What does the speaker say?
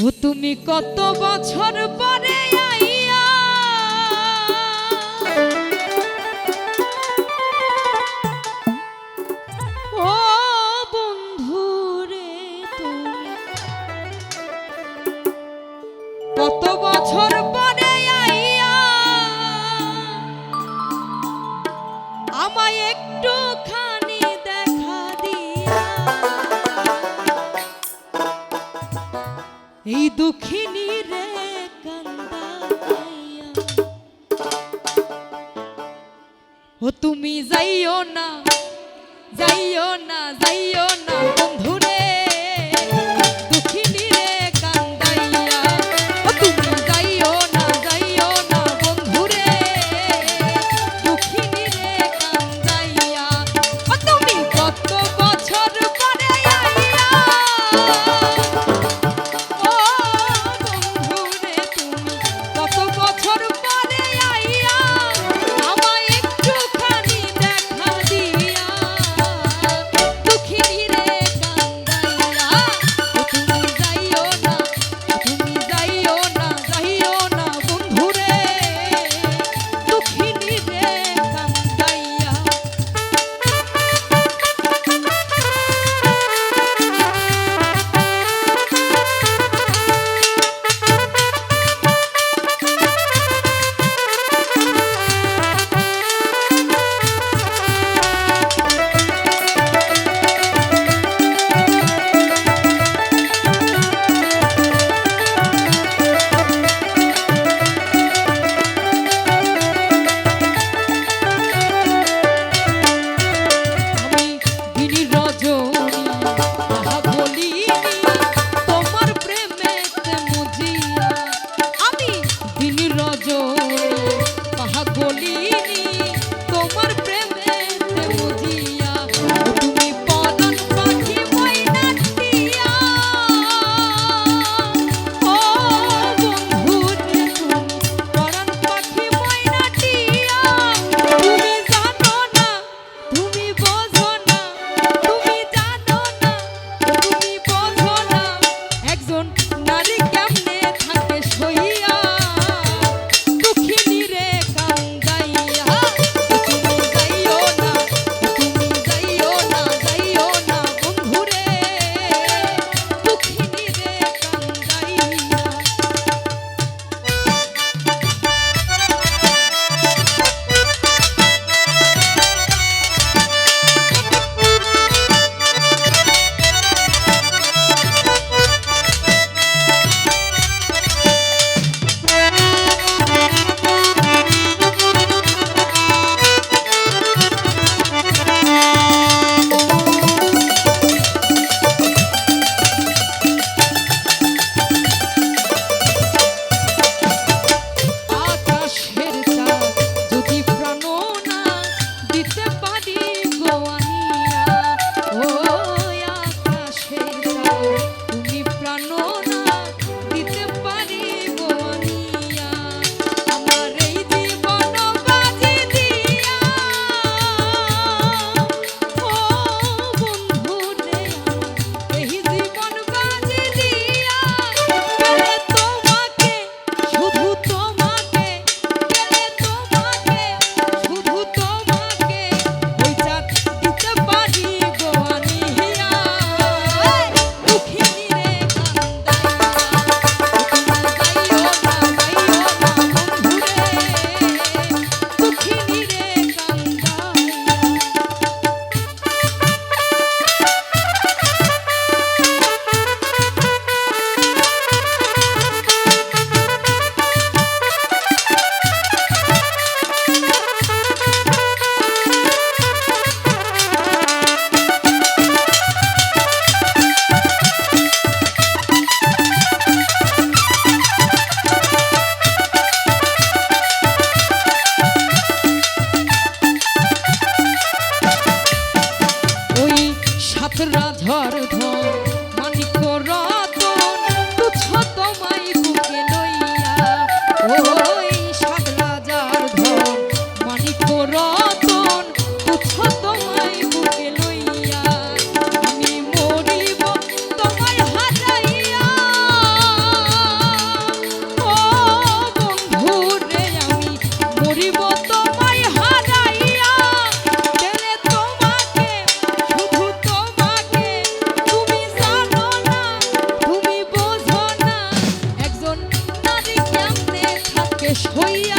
ও তুমি কত বছর পরে এই দুঃখিনী রে ও তুমি যাইও না যাইও না যাইও ঢো মানিক Fish